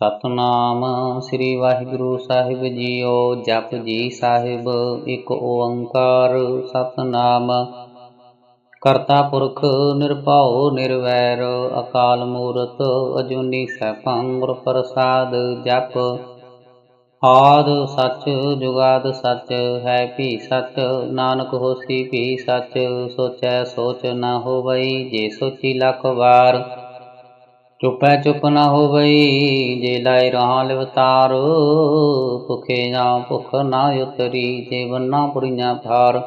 Satnam Shri Waheguru Sahib JIO, ਜਪ ਜੀ ਸਾਹਿਬ, ਇੱਕ ਓੰਕਾਰ ਸਤਨਾਮ। ਕਰਤਾ ਪੁਰਖ ਨਿਰਭਉ ਨਿਰਵੈਰ, ਅਕਾਲ ਮੂਰਤ ਅਜੂਨੀ ਸੈਭੰ ਗੁਰ ਪ੍ਰਸਾਦ ਜਪ। ਆਦ ਸੱਚ, ਜੁਗਾਦ ਸੱਚ, ਹੈ ਭੀ ਸੱਚ, ਨਾਨਕ ਹੋਸੀ ਭੀ ਸੱਚ, ਸੋਚੈ ਸੋਚ ਨ ਹੋਵਈ, ਜੇ ਸੋਚੀ ਲੱਖ ਵਾਰ। ਚੁਪੈ ਚੁਪ ਨਾ ਹੋਵਈ, ਜੇ ਲਾਇ ਰਹਾ ਲਿਵਤਾਰ ਭੁਖੇ ਨਾ ਭੁਖ ਨਾ ਉਤਰੀ, ਜੇ ਬੰਨਾ ਪੁਰੀਆਂ ਭਾਰ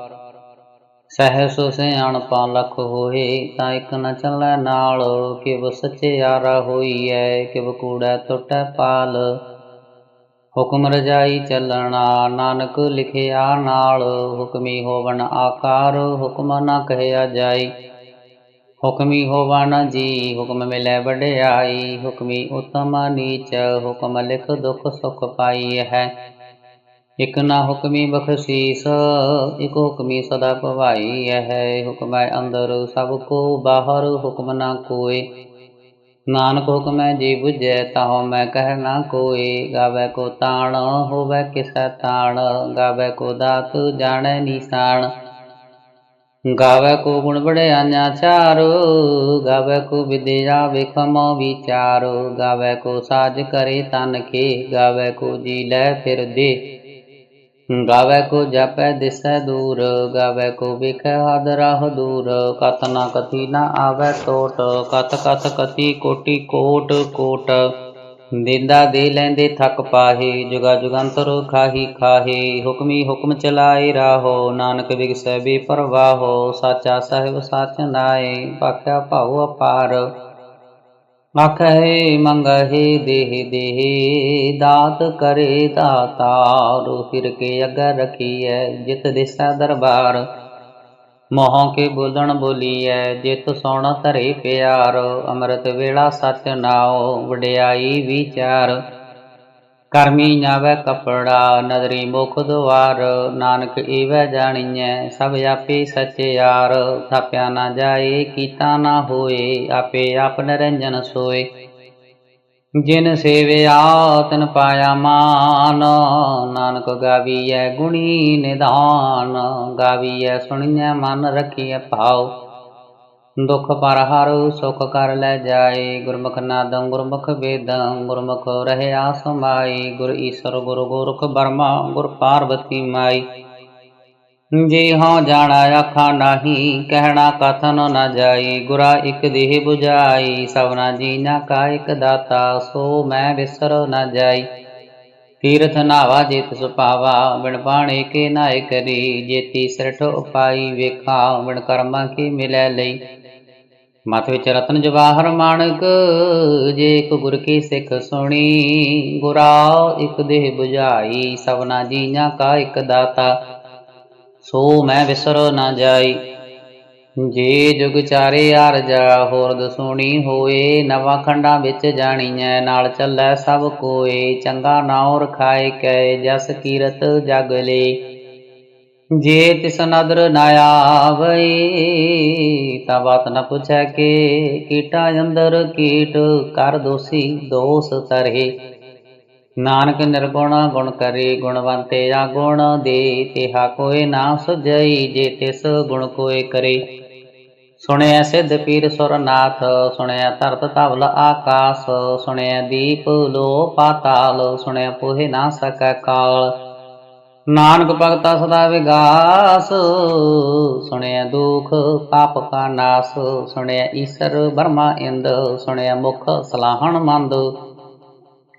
ਸਹਿਸ ਸਿਆਣਪਾ ਲਖ ਹੋਏ, ਤਾਂ ਇਕ ਨ ਚੱਲੈ ਨਾਲ, ਕਿਵ ਸਚਿਆਰਾ ਹੋਈਐ ਕਿਵ ਕੂੜੈ ਟੁੱਟੈ ਪਾਲ। ਹੁਕਮ ਰਜਾਈ ਚੱਲਣਾ, ਨਾਨਕ ਲਿਖਿਆ ਨਾਲ, ਹੁਕਮੀ ਹੋਵਣ ਆਕਾਰ, ਹੁਕਮ ਨਾ ਕਹਿਆ ਜਾਈ। ਹੁਕਮੀ ਹੋਵਨ ਜੀ, ਹੁਕਮ ਮਿਲੈ ਵਡਿਆਈ, ਹੁਕਮੀ ਉਤਮ ਨੀਚ, ਹੁਕਮ ਲਿਖ ਦੁਖ ਸੁਖ ਪਾਈ ਹੈ। ਇਕ ਨਾ ਹੁਕਮੀ ਬਖਸ਼ੀਸ, ਇਕ ਹੁਕਮੀ ਸਦਾ ਭਵਾਈ ਹੈ। ਹੁਕਮੈ ਅੰਦਰ, ਸਭ ਕੋ ਬਾਹਰ ਹੁਕਮ ਨਾ ਕੋਏ ਨਾਨਕ ਹੁਕਮੈ ਜੀ 부ਜੈ ਤਾਹੋ ਮੈਂ ਕਹਿ ਨਾ ਕੋਏ ਗਾਵੇ ਕੋ ਤਾਣ, ਹੋਵੇ ਕਿਸੈ ਤਾਣ। ਗਾਵੇ ਕੋ ਦਾਤ, ਜਾਣੈ ਨੀਸਾਨ ਗਾਵੇ ਕੋ ਗੁਣ ਬੜਿਆਈਆਂ ਚਾਰ, ਗਾਵੇ ਕੋ ਵਿਦਿਆ ਵਿਖਮ ਵਿਚਾਰ, ਗਾਵੇ ਕੋ ਸਾਜ ਕਰੇ ਤਨ ਕੇ ਗਾਵੇ ਕੋ ਜੀ ਲੈ ਫਿਰ ਦੇ। ਗਾਵੇ ਕੋ ਜਪੈ ਦਿਸੈ ਦੂਰ, ਗਾਵੇ ਕੋ ਵਿਖੈ ਹਾਦਰਾ ਦੂਰ ਕਤ ਨਾ ਕਥੀ ਨਾ ਆਵੇ ਟੋਟ ਕਤ ਕਤ ਕਤੀ ਕੋਟੀ ਕੋਟ ਕੋਟ। ਦਿੰਦਾ ਦੇ ਲੈਂਦੇ ਥੱਕ ਪਾਹੇ, ਜੁਗਾ ਜੁਗੰਤਰ ਖਾਹੀ ਖਾਹੇ, ਹੁਕਮੀ ਹੁਕਮ ਚਲਾਏ ਰਾਹੋ, ਨਾਨਕ ਵਿਗਸੈ ਬੇ ਪਰਵਾਹੋ ਸਾਚਾ ਸਾਹਿਬ ਸਾਚ ਨਾਏ ਭਾਖਿਆ ਭਾਉ ਅਪਾਰ। ਆਖੇ ਮੰਗਹਿ ਦੇਹ ਦੇਹ, ਦਾਤ ਕਰੇ ਦਾਤਾਰ, ਫਿਰ ਕੇ ਅਗਰ ਰਖੀਐ ਜਿਤ ਦਿਸਾ ਦਰਬਾਰ। ਮੋਹ ਕੇ ਬੋਲਣ ਬੋਲੀਐ, ਜਿਤ ਸੋਣ ਧਰੇ ਪਿਆਰ, ਅੰਮ੍ਰਿਤ ਵੇਲਾ ਸਚ ਨਾਉ, ਵਡਿਆਈ ਵਿਚਾਰ। ਕਰਮੀ ਨਾਵੇ ਕਪੜਾ, ਨਦਰੀ ਮੁਖ ਦੁਆਰ, ਨਾਨਕ ਏਵੈ ਜਾਣੀਐ, ਸਭ ਆਪੇ ਸਚਿਆਰ ਥਾਪਿਆ ਨਾ ਜਾਏ, ਕੀਤਾ ਨਾ ਹੋਏ, ਆਪੇ ਆਪ ਨਿਰੰਜਨ ਸੋਏ। ਜਿਨ ਸੇਵਿਆ ਤਨ ਪਾਇਆ ਮਾਨ, ਨਾਨਕ ਗਾਵੀਐ ਗੁਣੀ ਨਿਧਾਨ, ਗਾਵੀਐ ਸੁਣੀਐ ਮਨ ਰਖੀਐ ਭਾਉ। ਦੁਖ ਪਰ ਹਰ ਸੁਖ ਕਰ ਲੈ ਜਾਏ, ਗੁਰਮੁਖ ਨਾਦੰ ਗੁਰਮੁਖ ਵੇਦੰ, ਗੁਰਮੁਖ ਰਹਿਆ ਸਮਾਈ ਗੁਰ ਈਸਰ ਗੁਰ ਗੋਰਖ ਬਰਮਾ, ਗੁਰ ਪਾਰਵਤੀ ਮਾਈ। ਜੇ ਹਉ ਜਾਣਾ ਆਖਾ ਨਾਹੀ, ਕਹਿਣਾ ਕਥਨ ਨ ਜਾਈ, ਗੁਰਾ ਇਕ ਦੇਹ 부ਜਾਈ ਸਭਨਾ ਜੀਨਾ ਕਾ ਇਕ ਦਾਤਾ, ਸੋ ਮੈਂ ਵਿਸਰ ਨ ਜਾਈ। ਤੀਰਥ ਨਾਵਾ ਜਿਤ ਸੁਪਾਵਾ ਬਿਨ ਪਾਣੇ ਕੇ ਨਾਇ ਕਰੀ, ਜੇਤੀ ਸਿਰਠ ਉਪਾਈ, ਵੇਖਾ ਬਿਨ ਕਰਮਾ ਕੀ ਮਿਲੈ ਲਈ। ਮਤ ਵਿੱਚ ਰਤਨ ਜਵਾਹਰ ਮਾਣਕ, ਜੇ ਇਕ ਗੁਰ ਕੀ ਸਿੱਖ ਸੁਣੀ, ਗੁਰਾ ਇਕ ਦੇਹ 부ਜਾਈ ਸਭਨਾ ਜੀਨਾ ਕਾ ਇਕ ਦਾਤਾ। ਸੋ ਮੈਂ ਵਿਸਰ ਨਾ ਜਾਈ। ਜੇ ਜੁਗ ਚਾਰੇ ਅਰਜਾ ਹੋਰ ਦਸੂਣੀ ਹੋਏ, ਨਵਾਂ ਖੰਡਾਂ ਵਿੱਚ ਜਾਣੀਐ, ਨਾਲ ਚੱਲੈ ਸਭ ਕੋਏ, ਚੰਗਾ ਨਾਉ ਰਖਾਏ ਕੈ, ਜਸ ਕੀਰਤ ਜਗ ਲੇ। ਜੇ ਤਿਸ ਨਦਰ ਨਾ ਆਵਈ, ਤਾਂ ਬਾਤ ਨ ਪੁੱਛੈ ਕੇ, ਕੀਟਾ ਅੰਦਰ ਕੀਟ, ਕਰ ਦੋਸੀ ਦੋਸ ਤਰਹਿ। ਨਾਨਕ ਨਿਰਗੁਣ ਗੁਣ ਕਰੇ ਗੁਣਵੰਤੇ ਆ ਗੁਣ ਦੇ, ਤਿਹਾ ਕੋਏ ਨਾ ਸੁਜਈ ਜੇ ਤਿਸ ਗੁਣ ਕੋਏ ਕਰੇ। ਸੁਣਿਆ ਸਿੱਧ ਪੀਰ ਸੁਰਨਾਥ ਸੁਣਿਆ ਧਰਤ ਧਵਲ ਆਕਾਸ ਸੁਣਿਆ ਦੀਪ ਲੋ ਪਾਤਾਲ ਸੁਣਿਆ ਪੋਹਿ ਨਾ ਸਕੈ ਕਾਲ। ਨਾਨਕ ਭਗਤਾ ਸਦਾ ਵਿਗਾਸ ਸੁਣਿਆ ਦੁਖ ਪਾਪ ਕਾ ਨਾਸ ਸੁਣਿਆ ਈਸ਼ਰ ਬਰਮਾ ਇੰਦ ਸੁਣਿਆ ਮੁਖ ਸਲਾਹਣ ਮੰਦ।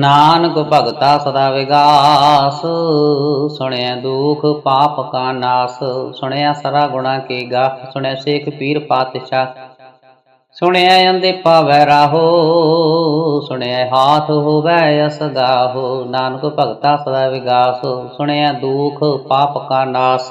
ਨਾਨਕ ਭਗਤਾ ਸਦਾ ਵਿਗਾਸ। ਸੁਣਿਆ ਦੁਖ ਪਾਪ ਕਾ ਨਾਸ। ਸੁਣਿਆ ਸਰਾ ਗੁਣਾ ਕੀ ਗਾਹ ਸੁਣਿਆ ਸੇਖ ਪੀਰ ਪਾਤਸ਼ਾਹ। ਸੁਣਿਆ ਅੰਦੇ ਪਾਵੈ ਰਾਹੋ। ਸੁਣਿਆ ਹਾਥ ਹੋਵੈ ਅਸਗਾਹੋ ਨਾਨਕ ਭਗਤਾ ਸਦਾ ਵਿਗਾਸ। ਸੁਣਿਆ ਦੁਖ ਪਾਪ ਕਾ ਨਾਸ।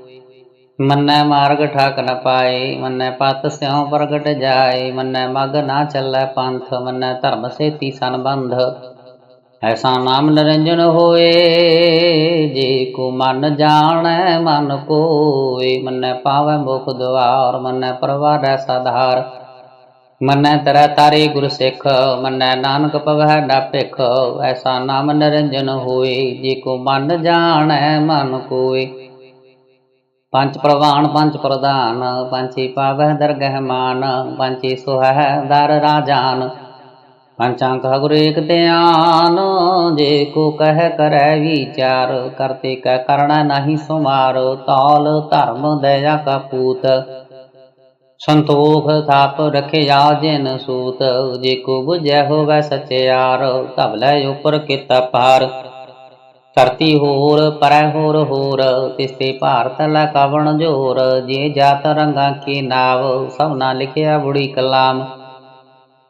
ਮੰਨੈ ਮਾਰਗ ਠਾਕ ਨ ਪਾਏ, ਮੰਨੈ ਪਤ ਸਿਉ ਪ੍ਰਗਟ ਜਾਏ, ਮੰਨੈ ਮਗ ਨਾ ਚੱਲੈ ਪੰਥ, ਮੰਨੈ ਧਰਮ ਸੇਤੀ ਸੰਬੰਧ। ਐਸਾ ਨਾਮ ਨਿਰੰਜਨ ਹੋਏ, ਜੇ ਕੋ ਮਨ ਜਾਣੈ ਮਨ ਕੋਏ, ਮੰਨੈ ਪਾਵੈ ਮੁਖ ਦੁਆਰ, ਮੰਨੈ ਪ੍ਰਵਾਰੈ ਸਧਾਰ। ਮੰਨੈ ਤਰੈ ਤਾਰੇ ਗੁਰ ਸਿੱਖ, ਮੰਨੈ ਨਾਨਕ ਪਵੈ ਨਾ ਭਿਖ। ਐਸਾ ਨਾਮ ਨਿਰੰਜਨ ਹੋਏ, ਜੇ ਕੋ ਮਨ ਜਾਣੈ ਮਨ ਕੋਏ ਪੰਜ ਪ੍ਰਵਾਨ, ਪੰਜ ਪ੍ਰਧਾਨ ਪੰਚੀ ਪਾਵਹਿ ਦਰਗਹਿ ਮਾਨ ਪੰਚੀ ਸੁਹੈ ਦਰ ਰਾਜਾਨ। ਪੰਚਾਂ ਕਾ ਗੁਰ ਏਕ ਧਿਆਨ, ਜੇ ਕੋ ਕਹਿ ਕਰੈ ਵਿਚਾਰ ਕਰਤੇ ਕੈ ਕਰਣਾ ਨਹੀਂ ਸੁਮਾਰ, ਤਾਲ ਧਰਮ ਦਇਆ ਕਾ ਪੂਤ। ਸੰਤੋਖ ਥਾਪ ਰਖਿਆ ਜਿਨ ਸੂਤ, ਜੇ ਕੋ 부ਝੈ ਹੋਵੈ ਸਚਿਆਰ ਧਵਲੇ ਉਪਰ ਕੀਤਾ ਪਾਰ ਧਰਤੀ ਹੋਰ, ਪਰੈ ਹੋਰ ਹੋਰ, ਤਿਸਤੇ ਭਾਰਤ ਲੈ ਕਵਣ ਜੋਰ, ਜੇ ਜਾਤ ਰੰਗਾਂ ਕੀ ਨਾਵ, ਸਭ ਨਾ ਲਿਖਿਆ ਬੁੜੀ ਕਲਾਮ।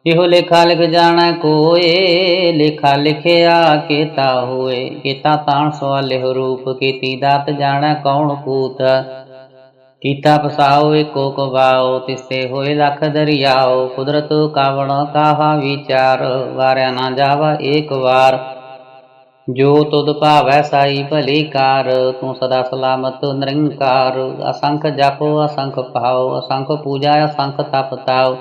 ਇਹੋ ਲੇਖਾ ਲਿਖ ਜਾਣੈ ਕੋਏ, ਲੇਖਾ ਲਿਖਿਆ ਕੀਤਾ ਹੋਏ, ਕੀਤਾ ਤਾਣ ਸਵਾਲਿਹ ਰੂਪ, ਕੀਤੀ ਦਾਤ ਜਾਣਾ ਕੌਣ ਕੂਤ। ਕੀਤਾ ਪਸਾਓ ਏਕੋ ਕਵਾਓ ਤਿਸਤੇ ਹੋਏ ਲੱਖ ਦਰਿਆਓ, ਕੁਦਰਤ ਕਾਵਣ ਕਾਹਾ ਵਿਚਾਰ, ਵਾਰਿਆ ਨਾ ਜਾਵਾ ਏਕ ਵਾਰ। ਜੋ ਤੁਧ ਭਾਵੈ ਸਾਈ ਭਲੀ ਕਾਰ, ਤੂੰ ਸਦਾ ਸਲਾਮਤ ਨਿਰੰਕਾਰ। ਅਸੰਖ ਜਪੋ, ਅਸੰਖ ਪਾਓ ਅਸੰਖ ਪੂਜਾ, ਅਸੰਖ ਤਪ ਤਾਓ।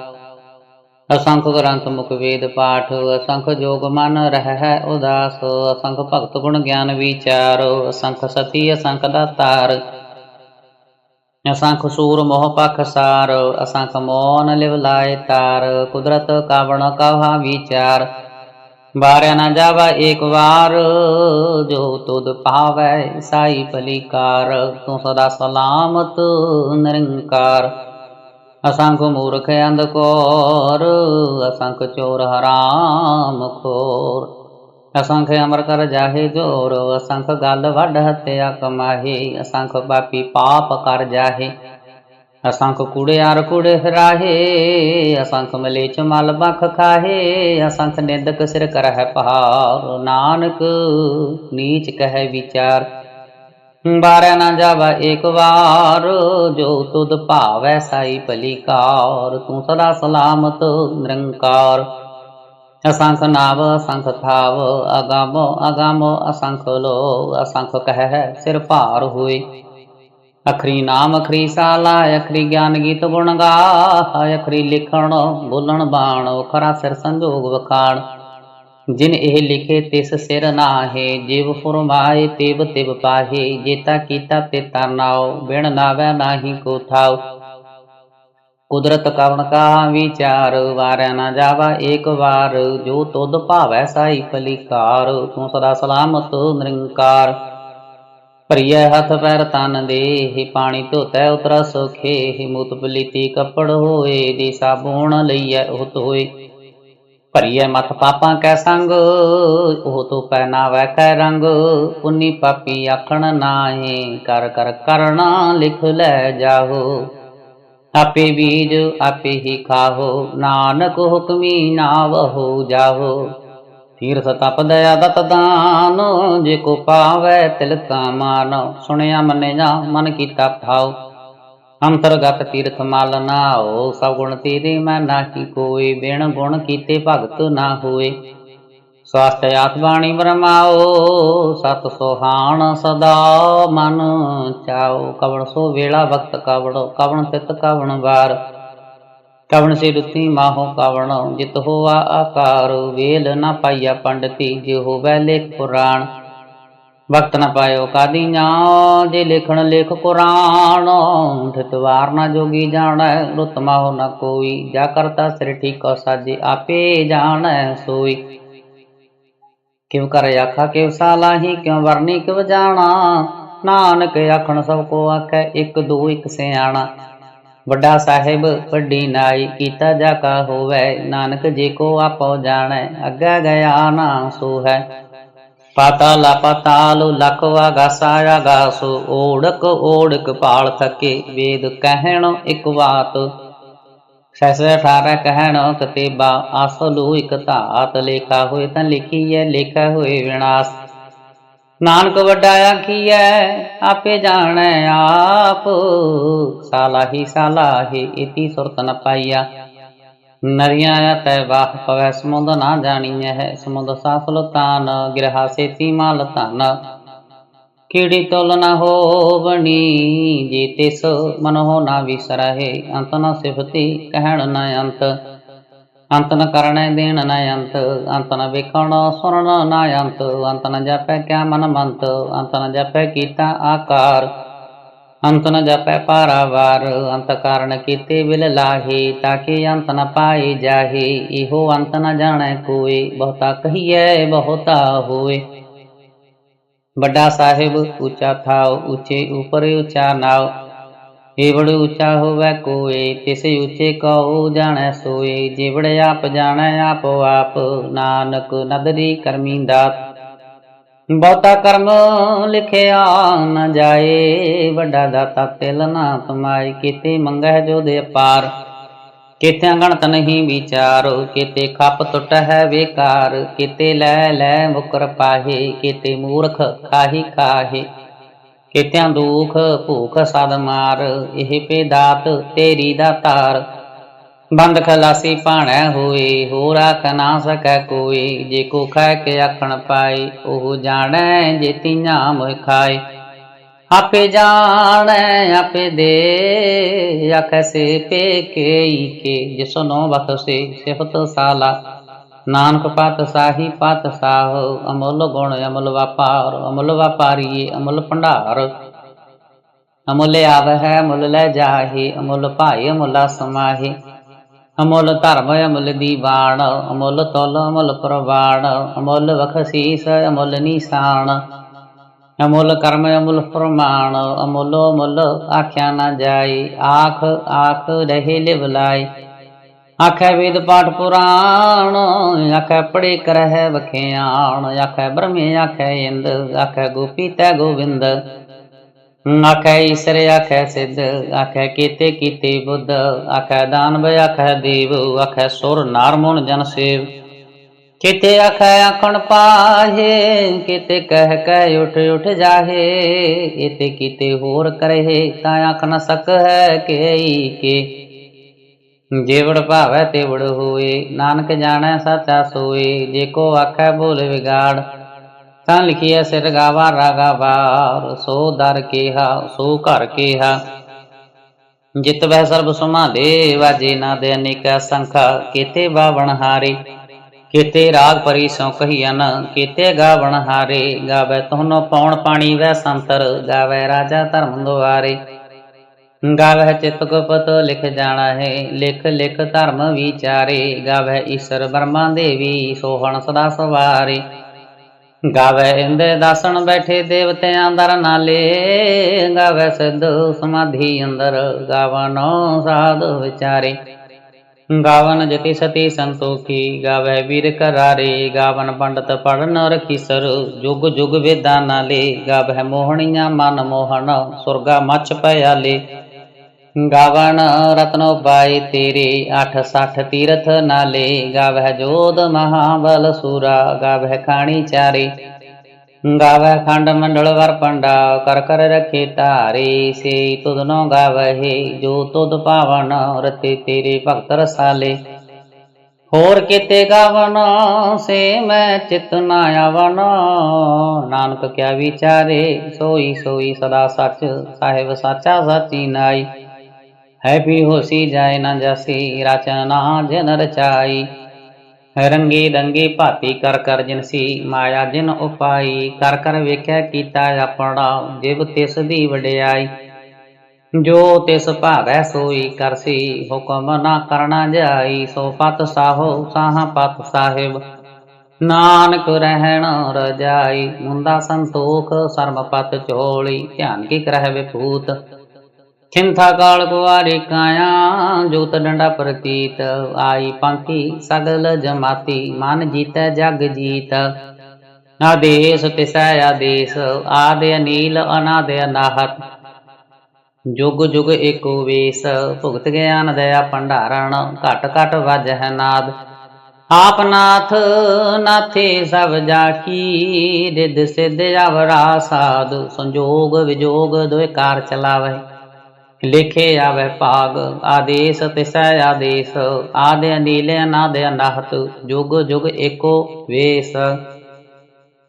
ਅਸੰਖ ਗ੍ਰੰਥ ਮੁਖ ਵੇਦ ਪਾਠ, ਅਸੰਖ ਜੋਗ ਮਨ ਰਹਿ ਉਦਾਸ। ਅਸੰਖ ਭਗਤ ਗੁਣ ਗਿਆਨ ਵਿਚਾਰ, ਅਸੰਖ ਸਤੀ, ਅਸੰਖ ਦਾਤਾਰ ਅਸੰਖ ਸੂਰ ਮੋਹ ਪਖ ਸਾਰ, ਅਸੰਖ ਮੋਨ ਲਿਵ ਲਾਏ ਤਾਰ। ਕੁਦਰਤ ਕਾਵਣ ਕਹਾ ਵਿਚਾਰ। ਬਾਰਿਆ ਨਾ ਜਾਵਾ ਏਕ ਵਾਰ, ਜੋ ਤੁਧ ਪਾਵੈ ਸਾਈ ਭਲੀਕਾਰ ਤੂੰ ਸਦਾ ਸਲਾਮਤ ਨਿਰੰਕਾਰ। ਅਸੰਖ ਮੂਰਖ ਅੰਧਕੋਰ ਅਸੰਖ ਚੋਰ ਹਰਾਮ ਖੋਰ। ਅਸੰਖ ਅਮਰ ਕਰ ਜਾਹੇ ਜੋਰ, ਅਸੰਖ ਗਲ ਵੱਢ ਹਤਿਆ ਕਮਾਹੇ, ਅਸੰਖ ਪਾਪੀ ਪਾਪ ਕਰ ਜਾਹੇ। ਅਸੰਖ ਕੂੜਿਆਰ ਕੂੜੇ ਫਿਰਾਹੇ ਅਸੰਖ ਮਲੇਚ ਮਲ ਬਖ ਖਾਹੇ ਅਸੰਖ ਨਿੰਦਕ ਸਿਰ ਕਰਹਿ ਪਹਾਰ ਨਾਨਕ ਨੀਚ ਕਹਿ ਵਿਚਾਰ ਬਾਰਿਆ ਨਾ ਜਾਵਾ ਏਕ ਵਾਰ ਜੋ ਤੁਧ ਭਾਵੈ ਸਾਈ ਭਲੀ ਕਾਰ ਤੂੰ ਸਦਾ ਸਲਾਮਤ ਨਿਰੰਕਾਰ ਅਸੰਖ ਨਾਵ ਅਸੰਖ ਥਾਵ ਅਗਮ ਅਗਾਮੋ ਅਸੰਖ ਲੋ ਅਸੰਖ ਕਹਿ ਸਿਰ ਭਾਰ ਹੋਏ ਅਖਰੀ ਨਾਮ, ਅਖਰੀ ਸਾਲਾ, ਅਖਰੀ ਗਿਆਨ ਗੀਤ ਗੁਣ ਗਾ ਅਖਰੀ ਲਿਖਣ, ਬੋਲਣ ਬਾਣ ਖਰਾ ਸਿਰ ਸੰਜੋਗ ਵਖਾਣ। ਜਿਨ ਇਹ ਲਿਖੇ ਤਿਸ ਸਿਰ ਨਾਹੇ, ਜਿਵ ਫਰਮਾਏ ਤਿਵ ਤਿਵ ਪਾਹੇ, ਜੇਤਾ ਕੀਤਾ ਤੇ ਨਾਉ ਬਿਨ ਨਾਵੈ ਨਾਹੀ ਕੋ ਥਾਉ। ਕੁਦਰਤ ਕਵਣ ਕਾ ਵਿਚਾਰ ਵਾਰਿਆ ਨਾ ਜਾਵਾ ਏਕ ਵਾਰ, ਜੋ ਤੁਧ ਭਾਵੈ ਸਾਈ ਫਲੀਕਾਰ, ਤੂੰ ਸਦਾ ਸਲਾਮਤ ਨਿਰੰਕਾਰ। ਭਰੀਐ ਹੱਥ ਪੈਰ ਤਨ ਦੇ, ਹੀ ਪਾਣੀ ਧੋਤੈ ਉਤਰਾ ਸੋਖੇ ਮੁਤ ਪਲੀਤੀ ਕੱਪੜ ਹੋਏ, ਦੀ ਸਾਬੂਣ ਲਈਐ ਉਤ ਹੋਏ। ਭਰੀਐ ਮਤ ਪਾਪਾਂ ਕੈ ਸੰਗ, ਉਹ ਤੋ ਪਹਿਨਾਵੈ ਕੈ ਰੰਗ, ਪੁੰਨੀ ਪਾਪੀ ਆਖਣ ਨਾਹੀ, ਕਰ ਕਰ ਕਰਣਾ ਲਿਖ ਲੈ ਜਾਹੋ। ਆਪੇ ਬੀਜ ਆਪੇ ਹੀ ਖਾਹੋ, ਨਾਨਕ ਹੁਕਮੀ ਨਾ ਵਹੋ ਜਾਹੋ। ਤੀਰਥ ਤਪ ਦਇਆ ਦਾਨ ਜੇ ਕੋ ਪਾਵੈ ਤਿਲ ਕਾ ਮਾਨ, ਸੁਣਿਆ ਮੰਨੇ ਜਾ ਮਨ ਕੀਤਾ ਭਾਉ। ਅੰਤਰਗਤ ਤੀਰਥ ਮਲ ਨਾਓ ਸਭ ਗੁਣ ਤੇਰੇ ਮੈਂ ਨਾਹੀ ਕੋਈ ਬਿਨ ਗੁਣ ਕੀਤੇ ਭਗਤ ਨਾ ਹੋਏ। ਸਵਾਸਤ ਆਤਬਾਣੀ ਬ੍ਰਹਮਾਓ ਸਤ ਸੋਹਾਣ ਸਦਾ ਮਨ ਚਾਓ ਕਵਣ ਸੋ ਵੇਲਾ ਵਕਤ ਕਵਣ ਕਵਣ ਤਿਤ ਕਵਣ ਵਾਰ। ਕਵਣ ਸੇ ਰੁਤੀ ਮਾਹੋ ਕਵਣ, ਜਿਤ ਹੋਆ ਆਕਾਰ, ਵੇਲ ਨਾ ਪਾਈਆ ਪੰਡਤੀ, ਜੇ ਹੋਵੈ ਲੇਖ ਪੁਰਾਣ। ਵਕਤ ਨਾ ਪਾਇਓ ਕਾਦੀਆਂ, ਜੇ ਲਿਖਣ ਲੇਖ ਕੁਰਾਨ ਠਿਤਵਾਰ ਨਾ ਜੋਗੀ ਜਾਣੈ, ਰੁਤ ਮਾਹੋ ਨਾ ਕੋਈ, ਜਾ ਕਰਤਾ ਸਿਰ ਠੀਕੋ ਸਾਜੇ ਆਪੇ ਜਾਣੈ ਸੋਈ। ਕਿਉ ਕਰ ਆਖਾ ਕਿਉ ਸਾਲਾਹੀ ਕਿਉ ਵਰਨੀ ਕਿਉ ਜਾਣਾ। ਨਾਨਕ ਆਖਣ ਸਭ ਕੋ ਆਖੈ, ਇੱਕ ਦੋ ਇੱਕ ਸਿਆਣਾ। ਵੱਡਾ ਸਾਹਿਬ, ਵੱਡੀ ਨਾਈ, ਕੀਤਾ ਜਾ ਕਾ ਹੋਵੈ, ਨਾਨਕ ਜੀ ਕੋ ਆਪੋ ਜਾਣੈ, ਅੱਗਾ ਗਿਆ ਨਾ ਸੋ ਹੈ ਪਾਤਾਲ ਪਾਤਾਲ ਲਖ ਵਾਗਾਸਾ ਆਗਾਸ ਓੜਕ ਓੜਕ ਪਾਲ ਥਕੇ, ਵੇਦ ਕਹਿਣ ਇਕ ਬਾਤ। ਸੈਸੇ 18 ਕਹਿਣ ਕਤੇਬਾ, ਆਸਲੂ ਇਕ ਧਾਤ, ਲੇਖਾ ਹੋਏ ਤਾਂ ਲਿਖੀਐ, ਲੇਖਾ ਹੋਏ ਵਿਨਾਸ਼। ਨਾਨਕ ਵੱਡਾ ਆਖੀਐ ਆਪੇ ਜਾਣੈ ਆਪ। ਸਾਲਾਹੀ ਸਾਲਾਹੀ ਇਤੀ ਸੁਰਤ ਨ ਪਾਈਆ। ਨਰੀਆਂ ਤੈ ਵਾਹ ਪਵੈ, ਸਮੁੰਦ ਨਾ ਜਾਣੀਐ ਹੈ, ਸਮੁੰਦ ਸਾਫਲ ਤਾਨ ਗਿਰਹਾ ਸੇਤੀ ਮਾਲ ਧਨ। ਕੀੜੀ ਤੁਲ ਨ ਹੋਵਣੀ, ਜੇ ਤਿਸ ਮਨ ਹੋ ਨਾ ਵਿਸਰਹਿ, ਅੰਤ ਨ ਸਿਫਤੀ, ਕਹਿਣ ਨ ਅੰਤ। ਅੰਤ ਨ ਕਰਣੈ ਦੇਣ ਨ ਅੰਤ ਅੰਤ ਨ ਵੇਖਣ ਸੁਣਨ ਨ ਅੰਤ ਅੰਤ ਨ ਜਪੈ ਕਿਆ ਮਨ ਮੰਤ ਅੰਤ ਨ ਜਪੈ ਕੀਤਾ ਆਕਾਰ ਅੰਤ ਨ ਜਪੈ ਪਾਰਾਵਾਰ ਅੰਤ ਕਾਰਨ ਕੀਤੇ ਵਿਲ ਲਾਹੀ ਤਾਕੇ ਅੰਤ ਨ ਪਾਏ ਜਾਹੀ ਇਹੋ ਅੰਤ ਨ ਜਾਣੈ ਕੋਏ ਬਹੁਤਾ ਕਹੀਐ ਏਵੜ ਉੱਚਾ ਹੋਵੇ ਕੋਏ, ਤਿਸ ਉੱਚੇ ਕਉ ਜਾਣੈ ਸੋਏ। ਜਿਵੜ ਆਪ ਜਾਣੈ, ਆਪੋ ਆਪ ਨਾਨਕ ਨਦਰੀ ਕਰਮੀ ਬਹੁਤਾ ਕਰਮ ਲਿਖਿਆ ਨ ਜਾਏ, ਵੱਡਾ ਦਾਤਾ ਤਿਲ ਨਾ ਤੁਮਾਈ ਕੀਤੇ ਮੰਗਹਿ ਜੋ ਦੇ ਪਾਰ ਕਿਤੇ ਗਣਤ ਨਹੀਂ ਵਿਚਾਰੋ। ਕਿਤੇ ਖੱਪ ਟੁੱਟ ਹੈ ਵੇਕਾਰ, ਕਿਤੇ ਲੈ ਲੈ ਮੁਕਰ ਪਾਹੇ। ਕਿਤੇ ਮੂਰਖ ਖਾਹੀ ਖਾਹੇ। ਕਿਤਿਆਂ ਦੁਖ ਭੂਖ ਸਦ ਮਾਰ, ਇਹ ਪੇ ਦਾਤ ਤੇਰੀ ਦਾ ਬੰਦ ਖਲਾਸੀ ਭਾਣੈ ਹੋਏ, ਹੋਰ ਆਖ ਸਕੈ ਕੋਈ। ਜੇ ਕੋ ਖੈ ਕੇ ਆਖਣ ਪਾਈ ਉਹ ਜਾਣੈ ਜੇ ਤੀਆਂ ਮੋਇ ਖਾਏ। ਆਪੇ ਜਾਣੈ, ਆਪੇ ਦੇ, ਆਖੈ ਸੇ ਪੇ ਕੇਈ ਕੇ। ਜਿਸਨੋ ਬਖਸੇ ਸਿਫਤ ਸਾਲਾ ਨਾਨਕ ਪਤ ਸਾਹੀ ਪਤ ਸਾਹ, ਅਮੁੱਲ ਗੁਣ ਅਮੁੱਲ ਵਪਾਰ, ਅਮੁੱਲ ਵਪਾਰੀ ਅਮੁੱਲ ਭੰਡਾਰ। ਅਮੁੱਲ ਆਵਹਿ, ਅਮੁੱਲ ਲੈ ਜਾਹੀ, ਅਮੁੱਲ ਭਾਈ ਅਮੁੱਲਾ ਸਮਾਹੀ ਅਮੁੱਲ ਧਰਮ, ਅਮੁੱਲ ਦੀਵਾਨ, ਅਮੁੱਲ ਤੁਲ, ਅਮੁੱਲ ਪ੍ਰਵਾਨ, ਅਮੁੱਲ ਵਖਸੀਸ਼, ਅਮੁੱਲ ਨੀਸਾਨ। ਅਮੁੱਲ ਕਰਮ, ਅਮੁੱਲ ਫਰਮਾਨ, ਅਮੁੱਲ ਮੁੱਲ ਆਖਿਆ ਨਾ ਜਾਈ ਆਖ ਆਖ ਰਹੇ ਲਿਵ ਲਾਈ ਆਖੈ ਵੇਦ ਪਾਠ ਪੁਰਾਣ, ਆਖੈ ਪੜੇ ਕਰਹਿ ਵਖਿਆਣ, ਆਖੈ ਬ੍ਰਹਮੇ, ਆਖੈ ਇੰਦ, ਆਖੈ ਗੋਪੀ ਤੈ ਗੋਵਿੰਦ। ਆਖੈ ਈਸਰ, ਆਖੈ ਸਿੱਧ, ਆਖੈ ਕੀਤੇ ਕੀਤੇ ਬੁੱਧ, ਆਖੈ ਦਾਨਵ, ਆਖੈ ਦੇਵ, ਆਖੈ ਸੁਰ ਨਾਰਮੁਣ ਜਨ ਸੇਵ। ਕਿਤੇ ਆਖੈ ਆਖਣ ਪਾਹੇ, ਕਿਤੇ ਕਹਿ ਕਹਿ ਉਠ ਉਠ ਜਾਹੇ ਇਤੇ ਕਿਤੇ ਹੋਰ ਕਰਹਿ ਤਾਂ ਆਖ ਨ ਸਕ ਹੈ ਕੇਈ ਕੇ। ਜੇਵੜ ਭਾਵੈ ਤੇਵੜ ਹੋਏ, ਨਾਨਕ ਜਾਣੈ ਸਾਚਾ ਸੋਏ, ਜੇ ਕੋ ਆਖੈ ਬੋਲ ਵਿਗਾੜ, ਤਾਂ ਲਿਖੀਐ ਸਿਰ ਗਾਵਾ ਰਾਗਾ ਵਾਰ, ਸੋ ਦਰ ਕੇਹਾ, ਸੋ ਘਰ ਕੇਹਾ। ਜਿਤ ਵਹਿ ਸਰਬ ਸੁਮਾਦੇ ਵਾਜੇ ਨਾ ਦੇ ਅਨੇਕ ਸੰਖਾ ਕੀਤੇ ਬਾਵਣ ਹਾਰੇ, ਕੀਤੇ ਰਾਗ ਪਰੀ ਸੋ ਕਹੀਨ ਕੀਤੇ ਗਾਵਣ ਹਾਰੇ, ਗਾਵੇ ਤੋਨੋ ਪੌਣ ਪਾਣੀ ਵੈ ਸੰਤਰ, ਗਾਵੇ ਰਾਜਾ ਧਰਮ ਦੁਆਰੇ। ਗਾਵਹਿ ਚਿਤ ਗੁਪਤ ਲਿਖ ਜਾਣਾ ਹੈ ਲਿਖ ਲਿਖ ਧਰਮ ਵਿਚਾਰੇ, ਗਾਵਹਿ ਈਸ਼ਰ ਬਰਮਾ ਦੇਵੀ ਸੋਹਣ ਸਦਾ ਸਵਾਰੇ। ਗਾਵੈ ਇੰਦੇ ਦਾਸਣ ਬੈਠੇ ਦੇਵਤਿਆਂ ਦਰ ਨਾਲੇ ਗਾਵੈ ਸਿੱਧ ਸਮਾਧੀ ਅੰਦਰ ਗਾਵਨ ਸਾਧ ਵਿਚਾਰੇ। ਗਾਵਨ ਜਤੀ ਸਤੀ ਸੰਤੋਖੀ ਗਾਵੈ ਵੀਰ ਕਰਾਰੇ, ਗਾਵਨ ਪੰਡਤ ਪੜਨ ਰਖੀਸਰ, ਜੁਗ ਜੁਗ ਵੇਦਾਂ ਨਾਲੇ ਗਾਵੈ ਮੋਹਣੀਆਂ ਮਨ ਮੋਹਣ, ਸੁਰਗਾ ਮੱਛ ਪਿਆਲੇ। ਗਾਵਨ ਰਤਨੋ ਪਾਈ ਤੇਰੇ 860 ਤੀਰਥ ਨਾਲੇ। ਗਾਵਹਿ ਜੋਧ ਮਹਾਬਲ ਸੂਰਾ, ਗਾਵਹਿ ਖਾਣੀ ਚਾਰੇ। ਗਾਵਹਿ ਖੰਡ ਮੰਡਲ ਵਰ ਪੰਡਾ, ਕਰ ਕਰ ਰਖੇ ਧਾਰੇ। ਸੇ ਤੁਧਨੋ ਗਾਵਹਿ, ਜੋ ਤੁਧ ਪਾਵਨ, ਰਤੇ ਤੇਰੇ ਭਗਤ ਰਸਾਲੇ। ਹੋਰ ਕਿਤੇ ਗਾਵਨ, ਸੇ ਮੈਂ ਚਿਤ ਨਾ ਆਵਨ ਨਾਨਕ ਕਿਆ ਵਿਚਾਰੇ, ਸੋਈ ਸੋਈ ਸਦਾ ਸੱਚ, ਸਾਹਿਬ ਸਾਚਾ ਸਾਚੀ ਨਾਈ। ਹੈ ਵੀ ਹੋਸੀ ਜਾਏ ਨਾ ਜਾਸੀ ਰਚਨਾ ਜਿਨ ਰਚਾਈ ਰੰਗੀ ਰੰਗੀ ਭਾਤੀ ਕਰ ਕਰ ਜਿਨਸੀ ਮਾਇਆ ਜਿਨ ਉਪਾਈ ਕਰ ਕਰ ਵੇਖਿਆ ਕੀਤਾ ਆਪਣਾ ਜਿਵ ਤਿਸ ਦੀ ਵਡਿਆਈ ਜੋ ਤਿਸ ਭਾਵੈ ਸੋਈ ਕਰਸੀ ਹੁਕਮ ਨਾ ਕਰਨਾ ਜਾਈ ਸੋ ਪਤ ਸਾਹੋ ਸਾਹਾ ਪਤ ਸਾਹਿਬ ਨਾਨਕ ਰਹਿਣ ਰਜਾਈ ਮੁੰਦਾ ਸੰਤੋਖ ਸਰਮਪਤ ਝੋਲੀ ਧਿਆਨ ਕੀ ਕਰਹਿ ਵਿਭੂਤ ਖਿੰਥਾ ਕਾਲ ਕੁਵਾਰੀ ਕਾਇਆ ਜੋਤ ਡੰਡਾ ਪ੍ਰਤੀਤ ਆਈ ਪੰਥੀ ਸਗਲ ਜਮਾਤੀ, ਮਨ ਜੀਤੈ ਜਗ ਜੀਤ। ਆਦੇਸ ਤਿਸੈ ਆਦੇਸ, ਆਦਿ ਅਨੀਲ, ਅਨਾਦਿ ਅਨਾਹਤ। ਜੁਗ ਜੁਗ ਏਕੋ ਵੇਸ, ਭੁਗਤ ਗਿਆਨ ਦਇਆ ਭੰਡਾਰਣ, ਘਟ ਘਟ ਵਜਹਿ ਨਾਦ। ਆਪ ਨਾਥ ਨਾਥੇ ਸਭ ਜਾ ਕੀ ਰਿਦ ਸਿਧ ਅਵਰਾ ਸਾਧ, ਸੰਜੋਗ ਵਿਜੋਗ ਦੋਇ ਕਾਰ ਚਲਾਵੇ ਲਿਖੇ ਆਵੇ ਭਾਗ, ਆਦੇਸ ਤਿਸੈ ਆਦੇਸ ਆਦਿ ਅਨੀਲ ਅਨਾਦ ਅਨਾਹਤ ਜੁਗ ਜੁਗ ਏਕੋ ਵੇਸ।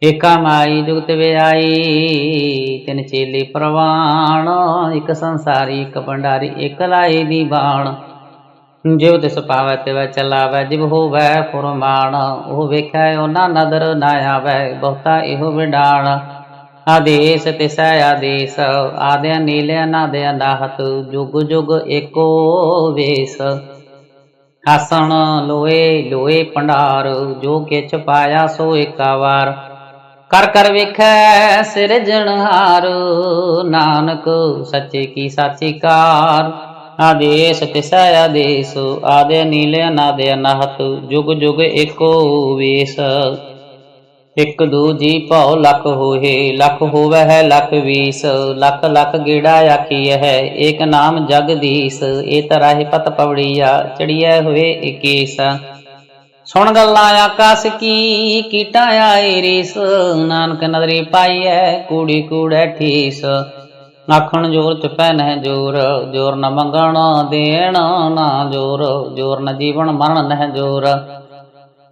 ਏਕਾ ਮਾਈ ਜੁਗਤ ਵਿਆਈ, ਤਿਨ ਚੇਲੇ ਪ੍ਰਵਾਣ, ਇਕ ਸੰਸਾਰੀ, ਇਕ ਭੰਡਾਰੀ, ਇਕ ਲਾਈ ਦੀ ਬਾਣ ਜਿਉ ਤਿਸ ਪਾਵੈ ਤਿਵੈ ਚਲਾਵੈ, ਜਿਵ ਹੋਵੈ ਫੁਰਮਾਨ, ਉਹ ਵੇਖੈ ਉਹਨਾਂ ਨਦਰ ਨਾ ਆਵੈ, ਬਹੁਤਾ ਇਹੋ ਵਿਡਾਣ। ਆਦੇਸ ਤਿਸੈ ਆਦੇਸ ਆਦਿ ਨੀਲੇ ਅਨਾਦ ਅਨਾਹਤ ਜੁਗ ਜੁਗ ਏਕੋ ਵੇਸ। ਹਸਣ ਲੋਏ ਲੋਏ ਭੰਡਾਰ ਜੋ ਕਿਛ ਪਾਇਆ ਸੋ ਏਕਾ ਵਾਰ ਕਰ ਕਰ ਵੇਖੈ ਸਿਰਜਣਹਾਰ ਨਾਨਕ ਸੱਚੇ ਕੀ ਸਾਚੀ ਕਾਰ। ਆਦੇਸ ਤਿਸੈ ਆਦੇਸ ਆਦੇ ਨੀਲੇ ਅਨਾਦੇ ਅਨਾਹਤ ਜੁਗ ਜੁਗ ਏਕੋ ਵੇਸ। ਇਕ ਦੂ ਜੀ ਭਉ ਲਖ ਹੋਏ, ਲਖ ਹੋਵੇ ਹੈ ਲਖ ਵੀਸ, ਲਖ ਲਖ ਗੇੜਾ ਆਖੀਐ ਹੈ, ਏਕ ਨਾਮ ਜਗਦੀਸ਼ ਏ ਤਰਾਹਿ ਪਤ ਪਵੜੀਆ, ਚੜੀਐ ਹੋਏ ਇਕੀਸ। ਸੁਣ ਗੱਲਾਂ ਆਕਾਸ ਕੀ, ਕੀਟਾਂ ਆਏ ਰੀਸ, ਨਾਨਕ ਨਦਰੀ ਪਾਈਐ ਕੂੜੀ ਕੂੜੈ ਠੀਸ। ਆਖਣ ਜੋਰ ਚੁਪੈ ਨਹਿ ਜੋਰ ਜੋਰ ਨ ਮੰਗਣ ਦੇਣ ਨਾ ਜੋਰ ਜੋਰ ਨ ਜੀਵਨ ਮਰਨ ਨਹਿ ਜੋਰ।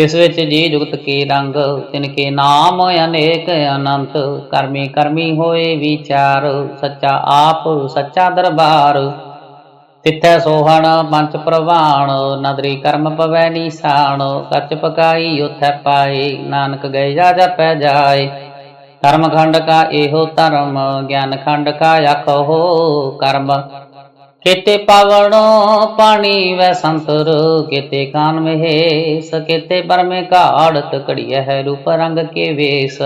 ਤਿਸ ਵਿੱਚ ਜੀ ਜੁਗਤ ਕੀ ਰੰਗ, ਤਿਨ ਕੇ ਨਾਮ ਅਨੇਕ ਅਨੰਤ, ਕਰਮੀ ਕਰਮੀ ਹੋਏ ਵਿਚਾਰ, ਸੱਚਾ ਆਪ ਸੱਚਾ ਦਰਬਾਰ। ਤਿੱਥੈ ਸੋਹਣ ਪੰਚ ਪ੍ਰਵਾਣ, ਨਦਰੀ ਕਰਮ ਪਵੈ ਨੀਸਾਨ ਕੱਚ ਪਕਾਈ ਉਥੈ ਪਾਏ, ਨਾਨਕ ਗਏ ਜਾ ਜਪੈ ਜਾਏ। ਕਰਮ ਖੰਡ ਕਾ ਇਹੋ ਧਰਮ, ਗਿਆਨ ਖੰਡ ਕਾ ਆਖੋ, ਕਰਮ ਕੇਤੇ ਪਾਵਣ ਪਾਣੀ ਵੈ ਸੰਤਰ, ਕੇਤੇ ਕਾਨ ਮਹੇ ਸਕੇਤੇ ਬਰਮੇ ਘਾੜਤ ਘੜੀਐ ਹੈ ਰੂਪ ਰੰਗ ਕੇ ਵੇਸ।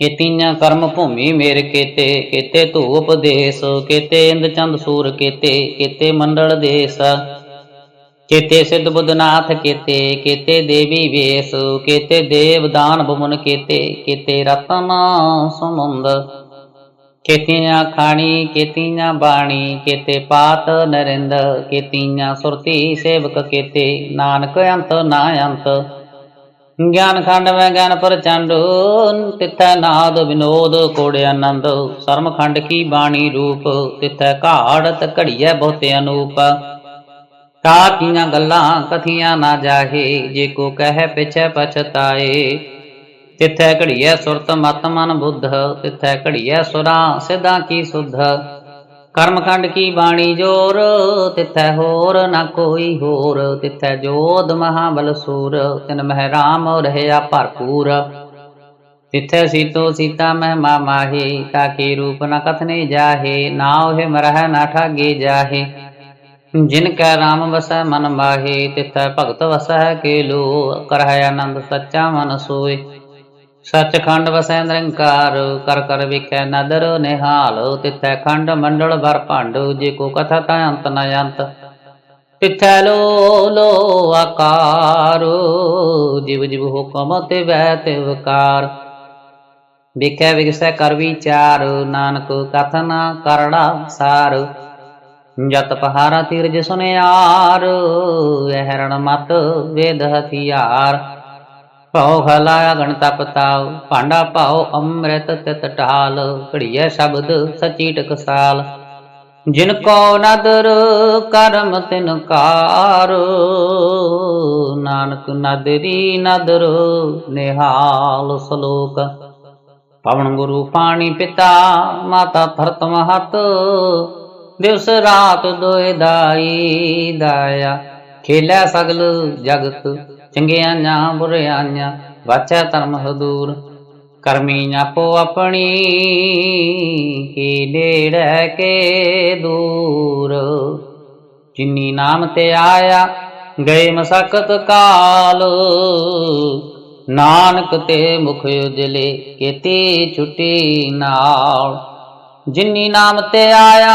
ਕੇਤੀਆਂ ਕਰਮ ਭੂਮੀ ਮੇਰ ਕੇਤੇ ਕੇਤੇ ਧੂਪ ਦੇਸ, ਕੇਤੇ ਇੰਦ ਚੰਦ ਸੂਰ ਕੇਤੇ ਕੇਤੇ ਮੰਡਲ ਦੇਸ। ਕੇਤੇ ਸਿੱਧ ਬੁੱਧਨਾਥ ਕੇਤੇ ਕੇਤੇ ਦੇਵੀ ਵੇਸ, ਕੇਤੇ ਦੇਵ ਦਾਨ ਬਮੁਨ ਕੇਤੇ ਕੇਤੇ ਰਤਨ ਸਮੁੰਦ ਕੇਤੀਆਂ ਖਾਣੀ ਕੇਤੀਆਂ ਬਾਣੀ ਕੇਤੇ ਪਾਤ ਨਰਿੰਦ ਕੇਤੀਆਂ ਸੁਰਤੀ ਸੇਵਕ ਕੇਤੇ ਨਾਨਕ ਅੰਤ ਨਾ ਅੰਤ। ਗਿਆਨ ਖੰਡ ਮੈਂ ਗਿਆਨ ਪ੍ਰਚੰਡ, ਤਿੱਥੈ ਨਾਦ ਵਿਨੋਦ ਕੋੜੇ ਆਨੰਦ। ਸਰਮ ਖੰਡ ਕੀ ਬਾਣੀ ਰੂਪ, ਤਿੱਥੈ ਘਾੜਤ ਘੜੀਐ ਬਹੁਤੇ ਅਨੂਪ। ਕਾ ਕੀਆਂ ਗੱਲਾਂ ਕਥੀਆਂ ਨਾ ਜਾਹੇ, ਜੇ ਕੋ ਕਹਿ ਪਿਛੈ ਪਛਤਾਏ। ਤਿਥੈ ਘੜੀਐ ਸੁਰਤ ਮਤ ਮਨ ਬੁੱਧ, ਤਿਥੈ ਘੜੀਐ ਸੁਰਾਂ ਸਿਧਾਂ ਕੀ ਸੁਧ। ਕਰਮਖੰਡ ਕੀ ਬਾਣੀ ਜੋਰ, ਤਿਥੈ ਹੋਰ ਨਾ ਕੋਈ ਹੋਰ। ਤਿਥੈ ਜੋਧ ਮਹਾਬਲ ਸੂਰ, ਤਿਨ ਮਹਿ ਰਾਮ ਰਹਿਆ ਭਰਪੂਰ। ਤਿਥੈ ਸੀਤੋ ਸੀਤਾ ਮਹਿਮਾ ਤਾ ਤਾਕੇ ਰੂਪ ਨ ਕਥਨੇ ਜਾਹੇ, ਨਾ ਉਹੇ ਮਰਹਿ ਨਾ ਠਾਗੇ ਜਾਹੇ। ਜਿਨ ਕੈ ਰਾਮ ਵਸੈ ਮਨ ਮਾਹੇ, ਤਿਥੈ ਭਗਤ ਵਸੈ ਕੇ ਲੋ, ਕਰਹਿ ਆਨੰਦ ਸੱਚਾ ਮਨ ਸੋਏ ਸੱਚਖੰਡ ਵਸੈ ਨਿਰੰਕਾਰ ਕਰ ਕਰ ਵੇਖੈ ਨਦਰ ਨਿਹਾਲ, ਤਿੱਥੈ ਖੰਡ ਮੰਡਲ ਵਰ ਭੰਡ, ਜੇ ਕੋ ਕਥਾ ਤਾ ਅੰਤ ਨ ਅੰਤ। ਤਿੱਥੈ ਲੋ ਲੋ ਆਕਾਰ, ਜਿਵ ਜਿਵ ਹੁਕਮ ਤੇ ਵੈ ਤੇ ਵਕਾਰ। ਵੇਖੈ ਵਿਗਸੈ ਕਰ ਵਿਚਾਰ, ਨਾਨਕ ਕਥਨ ਕਰੜਾ ਸਾਰ। ਜਤ ਪਹਾਰਾ ਤੀਰਜ ਸੁਨਿਆਰ ਇਹਰਣ ਮਤ ਵੇਦ ਹਥਿਆਰ। ਭਉ ਖਲਾਇਆ ਗਣ ਤਪ ਭਾਂਡਾ ਭਾਉ ਅੰਮ੍ਰਿਤ ਤਿਤ ਢਾਲ, ਘੜੀਐ ਸ਼ਬਦ ਸਚੀ ਟਕਸਾਲ ਜਿਨ ਕੋ ਨਦਰ ਕਰਮ ਤਿਨ ਕਾਰ, ਨਾਨਕ ਨਦਰੀ ਨਦਰ ਨਿਹਾਲ ਸਲੋਕ। ਪਵਨ ਗੁਰੂ ਪਾਣੀ ਪਿਤਾ, ਮਾਤਾ ਧਰਤ ਮਹਤ, ਦਿਵਸ ਰਾਤ ਦੋਇ ਦਾਈ ਦਾਇਆ। ਖੇਲੈ ਸਗਲ ਜਗਤ, ਚੰਗਿਆਂ ਜਾਂ ਬੁਰਿਆਈਆਂ, ਵਾਚੈ ਧਰਮ ਹਦੂਰ, ਕਰਮੀ ਆਪੋ ਆਪਣੀ, ਕੀ ਨੇੜੈ ਕੇ ਦੂਰ? ਜਿਨੀ ਨਾਮ ਤੇ ਆਇਆ, ਗਏ ਮਸਕਤ ਕਾਲ। ਨਾਨਕ ਤੇ ਮੁਖ ਉਜਲੇ, ਕੀਤੀ ਛੁੱਟੀ ਨਾਲ। ਜਿਨੀ ਨਾਮ ਤੇ ਆਇਆ